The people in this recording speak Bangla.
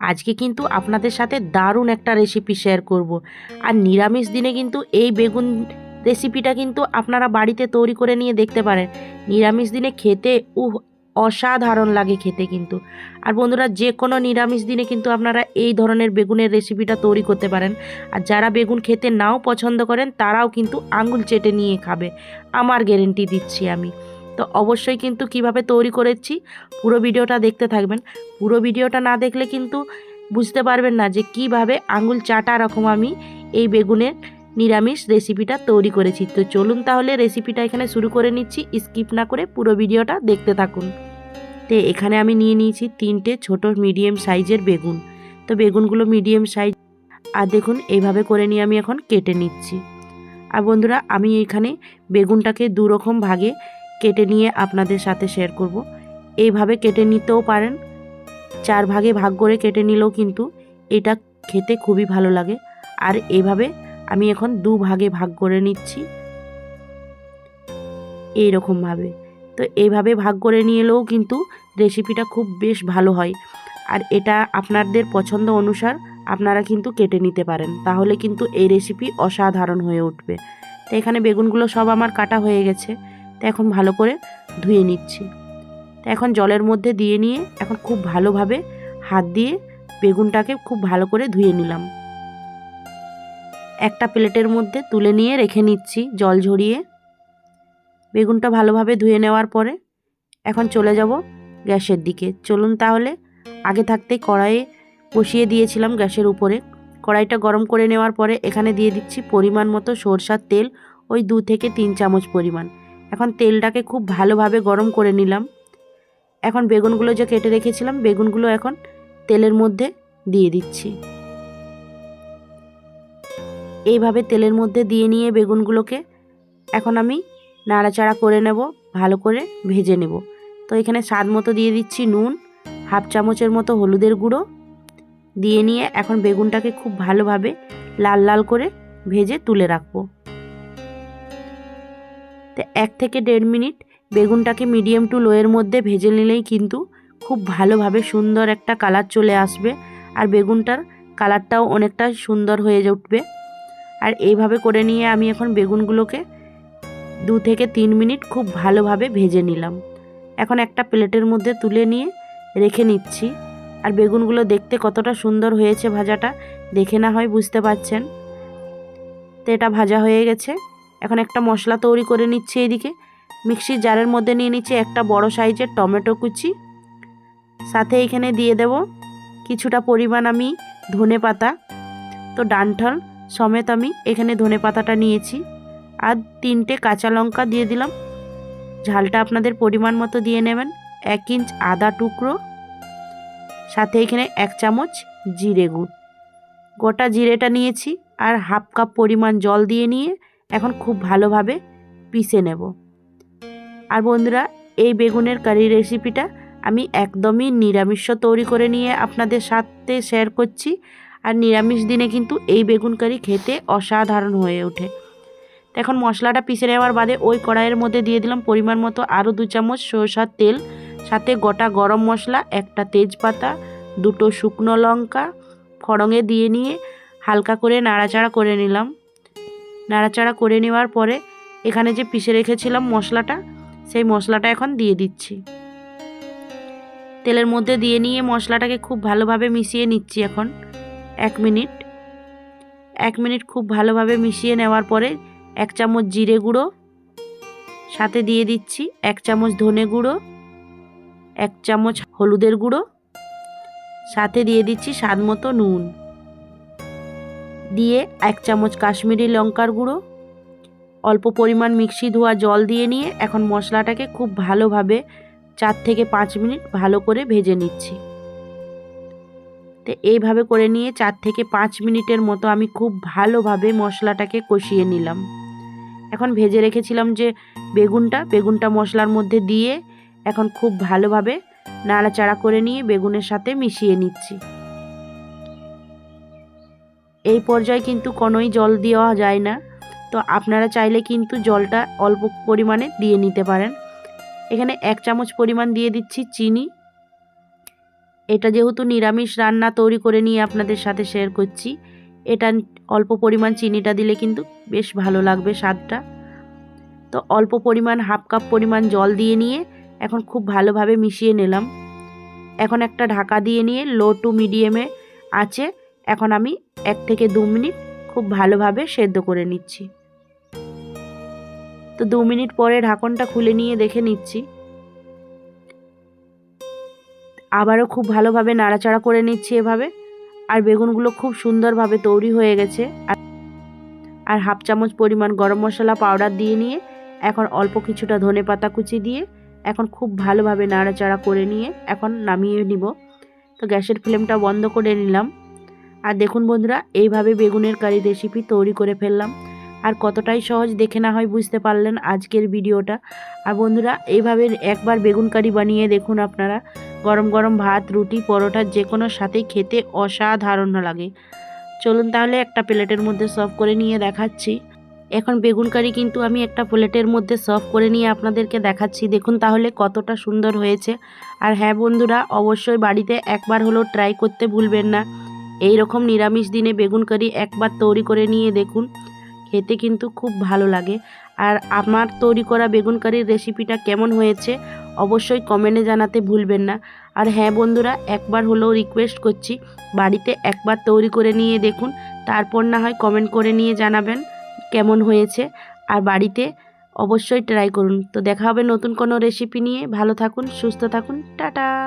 আজকে কিন্তু আপনাদের সাথে দারুণ একটা রেসিপি শেয়ার করব। আর নিরামিষ দিনে কিন্তু এই বেগুন রেসিপিটা কিন্তু আপনারা বাড়িতে তৈরি করে নিয়ে দেখতে পারেন। নিরামিষ দিনে খেতে উহ, অসাধারণ লাগে খেতে কিন্তু। আর বন্ধুরা যে কোনো নিরামিষ দিনে কিন্তু আপনারা এই ধরনের বেগুনের রেসিপিটা তৈরি করতে পারেন। আর যারা বেগুন খেতে নাও পছন্দ করেন, তারাও কিন্তু আঙুল চেটে নিয়ে খাবে। আমার গ্যারেন্টি দিচ্ছি আমি। তো অবশ্যই কিন্তু কীভাবে তৈরি করেছি পুরো ভিডিওটা দেখতে থাকবেন। পুরো ভিডিওটা না দেখলে কিন্তু বুঝতে পারবেন না যে কীভাবে আঙুল চাটা রকম আমি এই বেগুনের নিরামিষ রেসিপিটা তৈরি করেছি। তো চলুন তাহলে রেসিপিটা এখানে শুরু করে নিচ্ছি। স্কিপ না করে পুরো ভিডিওটা দেখতে থাকুন। তো এখানে আমি নিয়ে নিয়েছি তিনটে ছোট মিডিয়াম সাইজের বেগুন। তো বেগুনগুলো মিডিয়াম সাইজ আর দেখুন এইভাবে করে নিয়ে আমি এখন কেটে নিচ্ছি। আর বন্ধুরা আমি এখানে বেগুনটাকে দু রকম ভাগে কেটে নিয়ে আপনাদের সাথে শেয়ার করব। এইভাবে কেটে নিতেও পারেন। চার ভাগে ভাগ করে কেটে নিলেও কিন্তু এটা খেতে খুবই ভালো লাগে। আর এভাবে আমি এখন দু ভাগে ভাগ করে নিচ্ছি। এই এইরকমভাবে তো এইভাবে ভাগ করে নিলেও কিন্তু রেসিপিটা খুব বেশ ভালো হয়। আর এটা আপনাদের পছন্দ অনুসার আপনারা কিন্তু কেটে নিতে পারেন। তাহলে কিন্তু এই রেসিপি অসাধারণ হয়ে উঠবে। তো এখানে বেগুনগুলো সব আমার কাটা হয়ে গেছে। তো এখন ভালো করে ধুয়ে নিচ্ছি। তো এখন জলের মধ্যে দিয়ে নিয়ে এখন খুব ভালোভাবে হাত দিয়ে বেগুনটাকে খুব ভালো করে ধুয়ে নিলাম। একটা প্লেটের মধ্যে তুলে নিয়ে রেখে নিচ্ছি জল ঝরিয়ে। বেগুনটা ভালোভাবে ধুয়ে নেওয়ার পরে এখন চলে যাব গ্যাসের দিকে। চলুন তাহলে আগে থাকতেই কড়াইয়ে বসিয়ে দিয়েছিলাম গ্যাসের উপরে। কড়াইটা গরম করে নেওয়ার পরে এখানে দিয়ে দিচ্ছি পরিমাণ মতো সরষার তেল, ওই দু থেকে তিন চামচ পরিমাণ। এখন তেলটাকে খুব ভালোভাবে গরম করে নিলাম। এখন বেগুনগুলো যে কেটে রেখেছিলাম, বেগুনগুলো এখন তেলের মধ্যে দিয়ে দিচ্ছি। এইভাবে তেলের মধ্যে দিয়ে নিয়ে বেগুনগুলোকে এখন আমি নাড়াচাড়া করে নেব, ভালো করে ভেজে নেব। তো এখানে স্বাদ মতো দিয়ে দিচ্ছি নুন, হাফ চামচের মতো হলুদের গুঁড়ো। দিয়ে নিয়ে এখন বেগুনটাকে খুব ভালোভাবে লাল লাল করে ভেজে তুলে রাখব। তো এক থেকে দেড় মিনিট বেগুনটাকে মিডিয়াম টু লোয়ের মধ্যে ভেজে নিলেই কিন্তু খুব ভালোভাবে সুন্দর একটা কালার চলে আসবে আর বেগুনটার কালারটাও অনেকটা সুন্দর হয়ে উঠবে। আর এইভাবে করে নিয়ে আমি এখন বেগুনগুলোকে দু থেকে তিন মিনিট খুব ভালোভাবে ভেজে নিলাম। এখন একটা প্লেটের মধ্যে তুলে নিয়ে রেখে নিচ্ছি। আর বেগুনগুলো দেখতে কতটা সুন্দর হয়েছে ভাজাটা দেখে না হয় বুঝতে পারছেন। তো এটা ভাজা হয়ে গেছে। এখন একটা মশলা তৈরি করে নিচ্ছি এদিকে। মিক্সির জারের মধ্যে নিয়ে নিচ্ছে একটা বড় সাইজের টমেটো কুচি। সাথে এখানে দিয়ে দেব কিছুটা পরিমাণ আমি ধনে পাতা। তো ডানঠাল সমেত আমি এখানে ধনে পাতাটা নিয়েছি। আর তিনটে কাঁচা লঙ্কা দিয়ে দিলাম। ঝালটা আপনাদের পরিমাণ মতো দিয়ে নেবেন। এক ইঞ্চ আদা টুকরো। সাথে এখানে এক চামচ জিরে গুঁড়। গোটা জিরেটা নিয়েছি আর হাফ কাপ পরিমাণ জল দিয়ে নিয়ে এখন খুব ভালোভাবে পিষে নেব। আর বন্ধুরা, এই বেগুনের কারি রেসিপিটা আমি একদমই নিরামিষ তৈরি করে নিয়ে আপনাদের সাথে শেয়ার করছি। আর নিরামিষ দিনে কিন্তু এই বেগুন কারি খেতে অসাধারণ হয়ে ওঠে। এখন মশলাটা পিষে নেওয়ার বাদে ওই কড়াইয়ের মধ্যে দিয়ে দিলাম পরিমাণ মতো আরও দু চামচ সরষার তেল, সাথে গোটা গরম মশলা, একটা তেজপাতা, দুটো শুকনো লঙ্কা ফড়ঙে দিয়ে নিয়ে হালকা করে নাড়াচাড়া করে নিলাম। নাড়াচাড়া করে নেওয়ার পরে এখানে যে পিষে রেখেছিলাম মশলাটা, সেই মশলাটা এখন দিয়ে দিচ্ছি। তেলের মধ্যে দিয়ে নিয়ে মশলাটাকে খুব ভালোভাবে মিশিয়ে নিচ্ছি এখন। এক মিনিট। এক মিনিট খুব ভালোভাবে মিশিয়ে নেওয়ার পরে এক চামচ জিরে গুঁড়ো, সাথে দিয়ে দিচ্ছি এক চামচ ধনে গুঁড়ো, এক চামচ হলুদের গুঁড়ো, সাথে দিয়ে দিচ্ছি স্বাদ মতো নুন। দিয়ে এক চামচ কাশ্মীরি লঙ্কার গুঁড়ো, অল্প পরিমাণ মিক্সি ধোয়া জল দিয়ে নিয়ে এখন মশলাটাকে খুব ভালোভাবে চার থেকে পাঁচ মিনিট ভালো করে ভেজে নিচ্ছি। তো এইভাবে করে নিয়ে চার থেকে পাঁচ মিনিটের মতো আমি খুব ভালোভাবে মশলাটাকে কষিয়ে নিলাম। এখন ভেজে রেখেছিলাম যে বেগুনটা বেগুনটা মশলার মধ্যে দিয়ে এখন খুব ভালোভাবে নাড়াচাড়া করে নিয়ে বেগুনের সাথে মিশিয়ে নিচ্ছি। এই পর্যায়ে কিন্তু কোনোই জল দেওয়া যায় না। তো আপনারা চাইলে কিন্তু জলটা অল্প পরিমাণে দিয়ে নিতে পারেন। এখানে এক চামচ পরিমাণ দিয়ে দিচ্ছি চিনি। এটা যেহেতু নিরামিষ রান্না তৈরি করে নিয়ে আপনাদের সাথে শেয়ার করছি, এটা অল্প পরিমাণ চিনিটা দিলে কিন্তু বেশ ভালো লাগবে স্বাদটা। তো অল্প পরিমাণ, হাফ কাপ পরিমাণ জল দিয়ে নিয়ে এখন খুব ভালোভাবে মিশিয়ে নিলাম। এখন একটা ঢাকা দিয়ে নিয়ে লো টু মিডিয়ামে আছে। এখন আমি এক থেকে দু মিনিট খুব ভালোভাবে সেদ্ধ করে নিচ্ছি। তো দু মিনিট পরে ঢাকনটা খুলে নিয়ে দেখে নিচ্ছি। আবারও খুব ভালোভাবে নাড়াচাড়া করে নিচ্ছি এভাবে। আর বেগুনগুলো খুব সুন্দরভাবে তৈরি হয়ে গেছে। আর হাফ চামচ পরিমাণ গরম মশলা পাউডার দিয়ে নিয়ে এখন অল্প কিছুটা ধনে পাতা কুচি দিয়ে এখন খুব ভালোভাবে নাড়াচাড়া করে নিয়ে এখন নামিয়ে নিব। তো গ্যাসের ফ্লেমটা বন্ধ করে নিলাম। আর দেখুন বন্ধুরা, এইভাবে বেগুনের কারি রেসিপি তৈরি করে ফেললাম। আর কতটাই সহজ দেখে না হয় বুঝতে পারলেন আজকের ভিডিওটা। আর বন্ধুরা, এইভাবে একবার বেগুন কারি বানিয়ে দেখুন আপনারা। গরম গরম ভাত, রুটি, পরোটা যে কোনো সাথেই খেতে অসাধারণ লাগে। চলুন তাহলে একটা প্লেটের মধ্যে সার্ভ করে নিয়ে দেখাচ্ছি। এখন বেগুন কারি কিন্তু আমি একটা প্লেটের মধ্যে সার্ভ করে নিয়ে আপনাদেরকে দেখাচ্ছি। দেখুন তাহলে কতটা সুন্দর হয়েছে। আর হ্যাঁ বন্ধুরা, অবশ্যই বাড়িতে একবার হলেও ট্রাই করতে ভুলবেন না। এই রকম নিরামিষ দিনে বেগুন কারি একবার তৈরি করে নিয়ে দেখুন, খেতে কিন্তু খুব ভালো লাগে। আর আমার তৈরি করা বেগুন কারির রেসিপিটা কেমন হয়েছে অবশ্যই কমেন্টে জানাতে ভুলবেন না। আর হ্যাঁ বন্ধুরা, একবার হলেও রিকোয়েস্ট করছি, বাড়িতে একবার তৈরি করে নিয়ে দেখুন, তারপর না হয় কমেন্ট করে নিয়ে জানাবেন কেমন হয়েছে। আর বাড়িতে অবশ্যই ট্রাই করুন। তো দেখা হবে নতুন কোনো রেসিপি নিয়ে। ভালো থাকুন, সুস্থ থাকুন, টাটা!